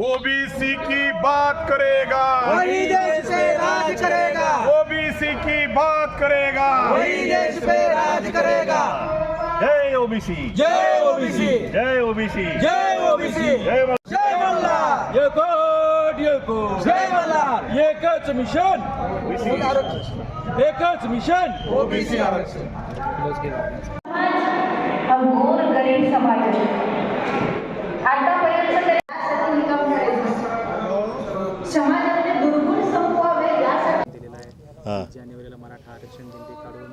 OBC की बात करेगा। वही देश पे राज करेगा। ओबीसी की बात करेगा। वही देश पे राज करेगा। जय ओबीसी। जय ओबीसी। जय ओबीसी। जय ओबीसी। जय मा- जय मल्हार एकट एकट जय मल्हार एकच मिशन। एकच मिशन। ओबीसी आरक्षण। हा घोर गरीब समाज हां. जानेवारीला मराठा आरक्षण दिंडी काढून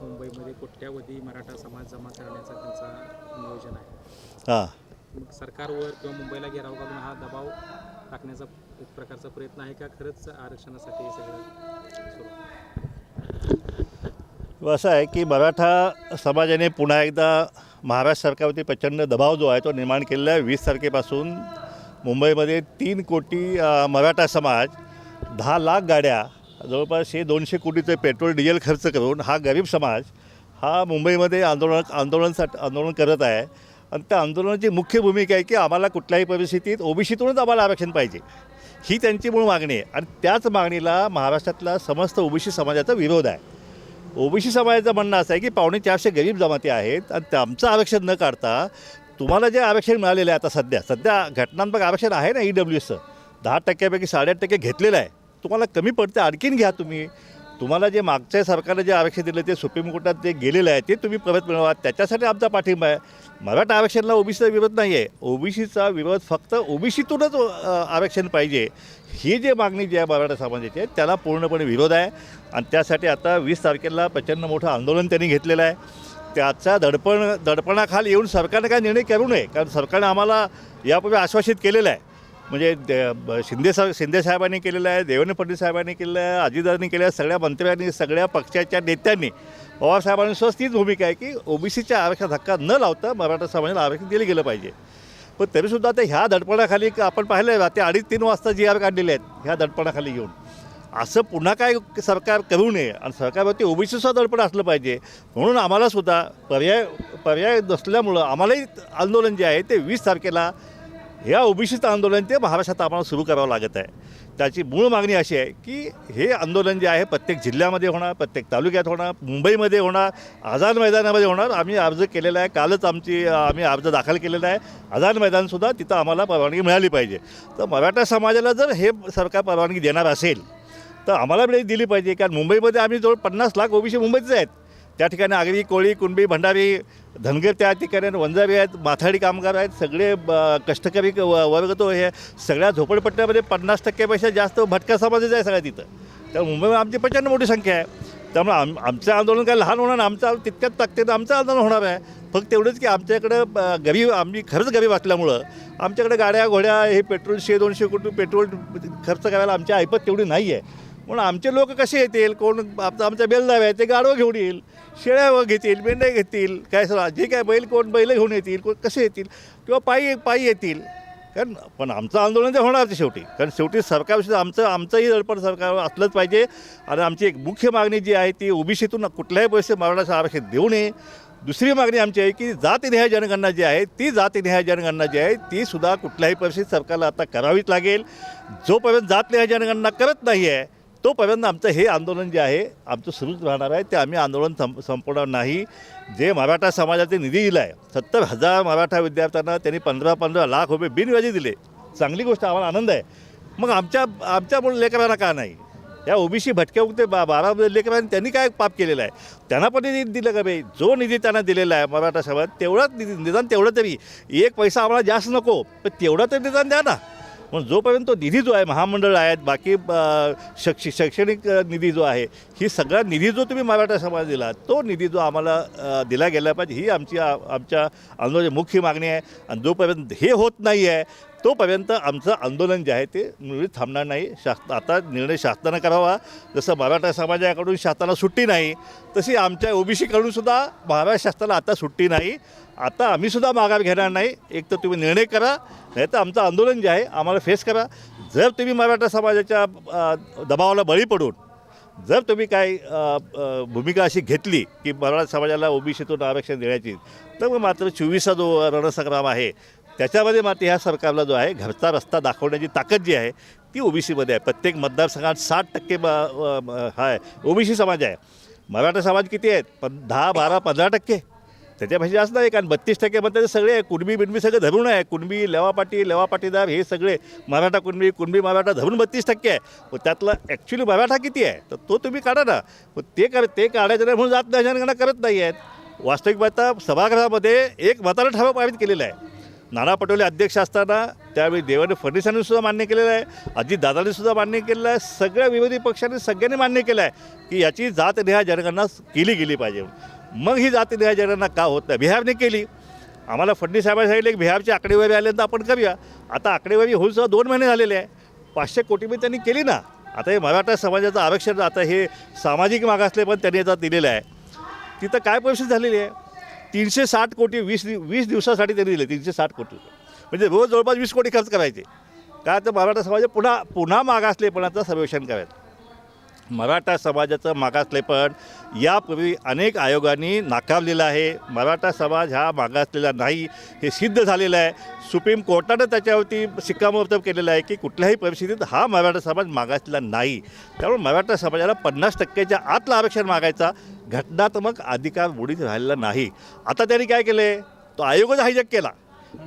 मुंबईमध्ये कोट्यावधी मराठा समाज जमा करण्याचा त्यांचा नियोजन आहे हां मग सरकारवर किंवा मुंबईला घेराव घालून हा दबाव टाकण्याचा एक प्रकारचा प्रयत्न आहे का खरंच आरक्षणासाठी हे सगळं? असं आहे की मराठा समाजाने पुन्हा एकदा महाराष्ट्र सरकारवरती प्रचंड दबाव जो आहे तो निर्माण केलेला आहे वीस तारखेपासून मुंबईमध्ये तीन कोटी मराठा समाज दहा लाख गाड्या जवळपास हे दोनशे कोटीचे पेट्रोल डिझेल खर्च करून हा गरीब समाज हा मुंबईमध्ये आंदोलन आंदोलनासाठी आंदोलन करत आहे. आणि त्या आंदोलनाची मुख्य भूमिका आहे की आम्हाला कुठल्याही परिस्थितीत ओबीसीतूनच आम्हाला आरक्षण पाहिजे. ही त्यांची मूळ मागणी आहे. आणि त्याच मागणीला महाराष्ट्रातला समस्त ओबीसी समाजाचा विरोध आहे. ओबीसी समाजाचं म्हणणं असं आहे की पावणे चारशे गरीब जमाती आहेत आणि आमचं आरक्षण न काढता तुम्हाला जे आरक्षण मिळालेलं आहे आता सध्या सध्या घटनात्मक आरक्षण आहे ना ई डब्ल्यू एसचं दहा टक्क्यापैकी साडेआठ टक्के घेतलेलं आहे. तुम्हाला कमी पडते आणखीन घ्या तुम्ही. तुम्हाला जे मागच्या सरकारने जे आरक्षण दिलं ते सुप्रीम कोर्टात जे गेलेलं आहे ते तुम्ही परत मिळवा. त्याच्यासाठी आमचा पाठिंबा आहे. मराठा आरक्षणाला ओबीसीचा विरोध नाही आहे ओबीसीचा विरोध फक्त ओबीसीतूनच आरक्षण पाहिजे. ही जी मागणी जी आहे मराठा समाजाची आहे त्याला पूर्णपणे विरोध आहे. आणि त्यासाठी आता वीस तारखेला प्रचंड मोठं आंदोलन त्यांनी घेतलेलं आहे. त्याचा दडपण दडपणाखाली येऊन सरकारने काय निर्णय करू नये? कारण सरकारने आम्हाला यापूर्वी आश्वासित केलेलं आहे. म्हणजे दे- ब- शिंदे सा शिंदे साहेबांनी केलेलं आहे देवेंद्र फडणवीस साहेबांनी केलेलं आहे अजितदादांनी केलं आहे सगळ्या मंत्र्यांनी सगळ्या पक्षाच्या नेत्यांनी पवारसाहेबांनी सुद्धा तीच भूमिका आहे की ओबीसीच्या आरक्षण धक्का न लावता मराठा समाजाला आरक्षण दिलं गेलं पाहिजे. पण तरीसुद्धा ते ह्या दडपणाखाली आपण पाहिलं आहे ते अडीच तीन वाजता जी आर काढलेले आहेत ह्या दडपणाखाली घेऊन. असं पुन्हा काय सरकार करू नये आणि सरकारवरती ओबीसीचं दडपण असलं पाहिजे म्हणून आम्हालासुद्धा पर्याय पर्याय नसल्यामुळं आम्हालाही आंदोलन जे आहे ते वीस तारखेला ह्या ओबीसीचं आंदोलन ते महाराष्ट्रात आम्हाला सुरू करावं लागत आहे. त्याची मूळ मागणी अशी आहे की हे आंदोलन जे आहे प्रत्येक जिल्ह्यामध्ये होणार प्रत्येक तालुक्यात होणार मुंबईमध्ये होणार आझाद मैदानामध्ये होणार. आम्ही अर्ज केलेला आहे कालच आमची आम्ही अर्ज दाखल केलेला आहे. आझाद मैदानसुद्धा तिथं आम्हाला परवानगी मिळाली पाहिजे. तर मराठा समाजाला जर हे सरकार परवानगी देणार असेल तर आम्हाला बी दिली पाहिजे. कारण मुंबईमध्ये आम्ही जवळ पन्नास लाख ओबीसी मुंबईचे आहेत. त्या ठिकाणी आगरी कोळी कुणबी भंडारी धनगर त्या ठिकाणी वंजारी आहेत माथाडी कामगार आहेत सगळे ब- कष्टकरी क- व- वर्ग तो हे. सगळ्या झोपडपट्ट्यामध्ये पन्नास टक्क्यापेक्षा जास्त भटक्या समाजच आहे सगळ्या तिथं. तर मुंबईमध्ये आमची प्रचंड मोठी संख्या आहे. त्यामुळे आम आमचं आंदोलन काय लहान होणार आमचं तितक्याच ताकदीनं आमचं आंदोलन होणार आहे. फक्त एवढंच की आमच्याकडं गरीब आम्ही खरंच गरीब असल्यामुळं आमच्याकडे गाड्या घोड्या हे पेट्रोल शे दोनशे कोटी पेट्रोल खर्च करायला आमच्या ऐपत तेवढी नाही आहे म्हणून आमचे लोक कसे येतील? कोण आमचा आमच्या बेलदाव्या आहे ते गाडवं घेऊन येईल. शेळ्या व घेतील मेंढ्या घेतील काय सर जे काय बैल कोण बैल घेऊन येतील कोण कसे येतील? किंवा पायी पायी येतील. कारण पण आमचं आंदोलन ते होणार ते शेवटी. कारण शेवटी सरकारविषयी आमचं आमचंही दडपण सरकार असलंच पाहिजे. आणि आमची एक मुख्य मागणी जी आहे ती ओबीसीतून कुठल्याही पैसे मराठा आरक्षण देऊ नये. दुसरी मागणी आमची आहे की जातीनिहाय जनगणना जी आहे ती जातीनिहाय जनगणना जी आहे ती सुद्धा कुठल्याही परिस्थितीत सरकारला आता करावीच लागेल. जोपर्यंत जातनिहाय जनगणना करत नाही आहे तोपर्यंत आमचं हे आंदोलन जे आहे आमचं सुरूच राहणार आहे. ते आम्ही आंदोलन संप संपवणार नाही. जे मराठा समाजाचे निधी दिला आहे सत्तर हजार मराठा विद्यार्थ्यांना त्यांनी पंधरा पंधरा लाख रुपये बिनव्याजी दिले. चांगली गोष्ट आम्हाला आनंद आहे. मग आमच्या आमच्यामुळे लेकरांना का नाही? या ओबीसी भटक्या उगते बा बारा लेकरांनी त्यांनी काय पाप केलेलं आहे? त्यांना पण निधी दिलं का बाई जो निधी त्यांना दिलेला आहे मराठा समाज तेवढाच निधी निदान तेवढं तरी. एक पैसा आम्हाला जास्त नको पण तेवढं तरी निदान द्या ना. मग जोपर्यंत तो निधी जो आहे महामंडळ आहेत बाकी अ, शैक्ष शैक्षणिक निधी जो आहे ही सगळा निधी जो तुम्ही मराठा समाज दिला तो निधी जो आम्हाला दिला गेला पाहिजे ही आमची आमच्या आंदोलनाची मुख्य मागणी आहे. आणि जोपर्यंत हे होत नाही आहे तोपर्यंत आमचं आंदोलन जे आहे ते मुळीच थांबणार नाही. शास आता निर्णय शासनानं करावा. जसं मराठा समाजाकडून शासनाला सुट्टी नाही तशी आमच्या ओबीसीकडून सुद्धा महाराष्ट्र शासनाला आता सुट्टी नाही. आता आम्ही सुद्धा माघार घेणार नाही. एक तर तुम्ही निर्णय करा नाही तर आमचं आंदोलन जे आहे आम्हाला फेस करा. जर तुम्ही मराठा समाजाच्या दबावाला बळी पडून जर तुम्ही काय भूमिका अशी घेतली की मराठा समाजाला ओबीसीतून आरक्षण देण्याची तर मग मात्र चोवीसचा जो रणसंग्राम आहे त्याच्यामध्ये मात्र ह्या सरकारला जो आहे घरचा रस्ता दाखवण्याची ताकद जी आहे ती ओबीसीमध्ये आहे. प्रत्येक मतदारसंघात साठ टक्के ब- अ- ओ हा सी ओबीसी समाज आहे. मराठा समाज किती आहेत? पण दहा बारा पंधरा टक्के. त्याच्यापाशी जास्त नाही कारण बत्तीस टक्के म्हणतात सगळे कुणबी बिणबी सगळे धरून आहे. कुणबी लेवापाटी लेवापाटीदार हे सगळे मराठा कुणबी कुणबी मराठा धरून बत्तीस टक्के आहे. पण त्यातलं ॲक्च्युली मराठा किती आहे? तर तो तुम्ही काढा ना. पण ते कर ते काढायचं नाही म्हणून जात नाही करत नाही आहेत. वास्तविक पाहता सभागृहामध्ये एक मताला ठराव पारित केलेला आहे. नाना पटोले अध्यक्ष असताना त्यावेळी देवेंद्र फडणवीसांनी सुद्धा मान्य केलेलं आहे अजितदादांनी सुद्धा मान्य केलेलं आहे सगळ्या विरोधी पक्षांनी सगळ्यांनी मान्य केलं आहे की याची जातनिहाय जनगणना केली गेली पाहिजे. मग ही जातनिहाय जनगणना का होत नाही? बिहारने केली. आम्हाला फडणवीस साहेबांनी सांगितले की बिहारची आकडेवारी आल्यानंतर आपण करूया. आता आकडेवारी होऊन सुद्धा दोन महिने झालेले आहे. पाचशे कोटीमध्ये त्यांनी केली ना. आता हे मराठा समाजाचं आरक्षण आता हे सामाजिक मागासले पण त्यांनी आता दिलेलं आहे. तिथं काय परिस्थिती झालेली आहे? तीनशे साठ कोटी वीस दिव वीस दिवसासाठी त्यांनी दिले तीनशे साठ कोटी. म्हणजे रोज जवळपास वीस कोटी खर्च करायचे. काय तर मराठा समाज पुन्हा पुन्हा मागासलेपणाचं सर्वेक्षण करायचं. मराठा समाजाचं मागासलेपण यापूर्वी अनेक आयोगांनी नाकारलेलं आहे. मराठा समाज हा मागासलेला नाही हे सिद्ध झालेलं आहे. सुप्रीम कोर्टानं त्याच्यावरती शिक्कामोर्तब केलेलं आहे की कुठल्याही परिस्थितीत हा मराठा समाज मागासलेला नाही. त्यामुळे मराठा समाजाला पन्नास टक्क्याच्या आतलं आरक्षण मागायचा घटनात्मक अधिकार बुडीत राहिलेला नाही. आता त्यांनी काय केले? तो आयोगच हायजॅक केला.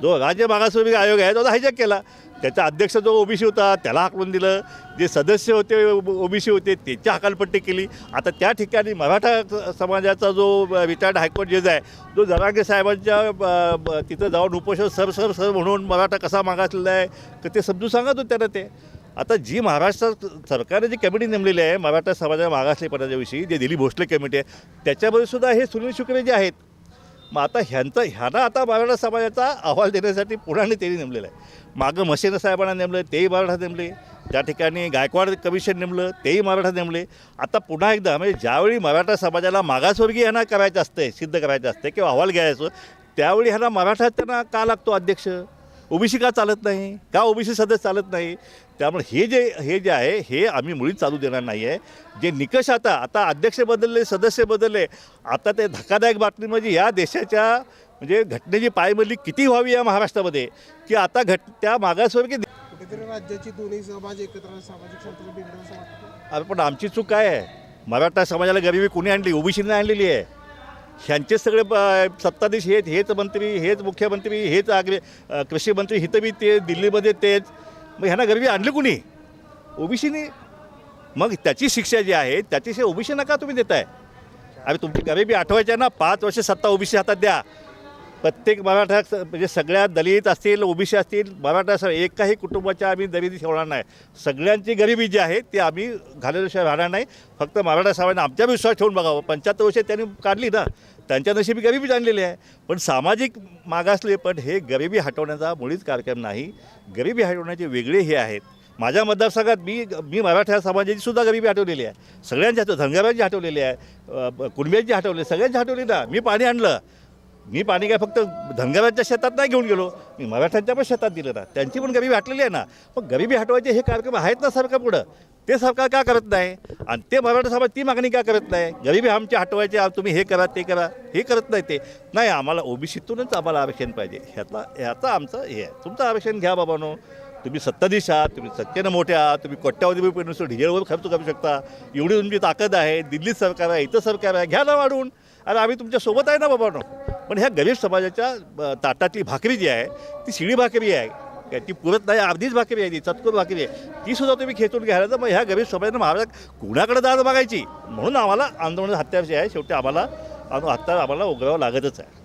जो राज्य मागासवर्गीय आयोग आहे तो हायजॅक केला. त्याचा अध्यक्ष जो ओबीसी होता त्याला हाकलून दिलं. जे सदस्य होते ओबीसी होते त्याची हकालपट्टी केली. आता त्या ठिकाणी मराठा समाजाचा जो रिटायर्ड हायकोर्ट जज आहे जो जरांगे साहेबांच्या ब- तिथं जाऊन उपोषण सर सर सर म्हणून मराठा कसा मागासलेला आहे तर ते समजून सांगत होते त्यांना ते. आता जी महाराष्ट्र सरकारने जी कमिटी नेमलेली आहे मराठा समाजा मागासलेपणाच्याविषयी जे दिली भोसले कमिटी आहे त्याच्यामध्ये सुद्धा हे सुनील शुक्रे जे आहेत मग आता ह्यांचा ह्यांना आता मराठा समाजाचा अहवाल देण्यासाठी पुण्याने त्यांनी नेमलेलं आहे. मागं मसेना साहेबांना नेमलं तेही मराठा नेमले. त्या ठिकाणी गायकवाड कमिशन नेमलं तेही मराठा नेमले. आता पुन्हा एकदा म्हणजे ज्यावेळी मराठा समाजाला मागासवर्गीय ह्यांना करायचं असते सिद्ध करायचं असते किंवा अहवाल घ्यायचं त्यावेळी ह्यांना मराठा त्यांना का लागतो अध्यक्ष? ओबीसी का चालत नाही? का ओबीसी सदस्य चालत नाही? त्यामुळे हे जे हे जे आहे हे आम्ही मुळीच चालू देणार नाही आहे. जे निकष आता आता अध्यक्ष बदलले सदस्य बदलले आता ते धक्कादायक बातमी म्हणजे या देशाच्या म्हणजे घटनेची पायमल्ली किती व्हावी या महाराष्ट्रामध्ये? की आता घट त्या मागासवर्गीय कुठेतरी राज्याची दोन्ही समाज एकत्र सामाजिक पण आमची चूक काय आहे? मराठा समाजाला गरिबी कोणी आणली? ओबीसीने आणलेली आहे. ह्यांचे सगळे प- सत्ताधीश हेच हेच मंत्री हेच मुख्यमंत्री हेच आग्रे कृषी मंत्री हिथं बी ते दिल्लीमध्ये तेच. मग ह्यांना गरिबी आणली कुणी? ओबीसीने. मग त्याची शिक्षा जी आहे त्याची शिक्षा ओबीसी नका तुम्ही देताय. अरे तुमची गरिबी आठवायची आहे ना पाच वर्ष सत्ता ओबीसी हातात द्या. प्रत्येक मराठा म्हणजे सगळ्या दलित असतील ओबीसी असतील मराठा सर एकाही कुटुंबाच्या आम्ही गरिबी ठेवणार नाही. सगळ्यांची गरिबी जी आहे ती आम्ही घालवल्याशिवाय राहणार नाही. फक्त मराठा साहेबांना आमच्या विश्वास ठेवून बघावं. पंच्याहत्तर वर्षे त्यांनी काढली ना त्यांच्या नशिबी गरिबी आणलेली आहे. पण सामाजिक मागासले पण हे गरिबी हटवण्याचा मुळीच कार्यक्रम नाही. गरिबी हटवण्याचे वेगळे हे आहेत. माझ्या मतदारसंघात मी मी मराठा समाजाची सुद्धा गरिबी हटवलेली आहे. सगळ्यांची हटव धनगरांची हटवलेली आहे. कुणब्यांची हटवली सगळ्यांची हटवली ना. मी पाणी आणलं. मी पाणी काय फक्त धनगराच्या शेतात नाही घेऊन गेलो. मी मराठ्यांच्या पण शेतात दिलं ना. त्यांची पण गरिबी हटलेली आहे ना. पण गरिबी हटवायचे हे कार्यक्रम आहेत ना सरकार पुढं? ते सरकार का करत नाही? आणि ते मराठा समाज ती मागणी का करत नाही? गरिबी आमची हटवायची तुम्ही हे करा ते करा. हे करत नाही ते. नाही आम्हाला ओबीसीतूनच आम्हाला आरक्षण पाहिजे. ह्यातला ह्याचं आमचं हे आहे. तुमचं आरक्षण घ्या बाबानो. तुम्ही सत्ताधीश आहात तुम्ही सत्तेनं मोठे आहात तुम्ही कोट्यावधी रुपये नुसतं डिझेलवर खर्च करू शकता. एवढी तुमची ताकद आहे. दिल्लीत सरकार आहे इथं सरकार आहे. घ्या ना वाढवून अरे आम्ही तुमच्यासोबत आहे ना बाबानो. पण ह्या गरीब समाजाच्या ताटातली भाकरी जी आहे ती शिळी भाकरी आहे. ती पुरत नाही अर्धीच भाकरी आहे ती चतकोर भाकरी आहे. ती सुद्धा तुम्ही खेचून घ्यायला तर मग ह्या गरीब समाजानं महाराज कुणाकडे दाद मागायची? म्हणून आम्हाला आंदोलन हत्याविषयी आहे. शेवटी आम्हाला हत्या आम्हाला उघडावं लागतच आहे.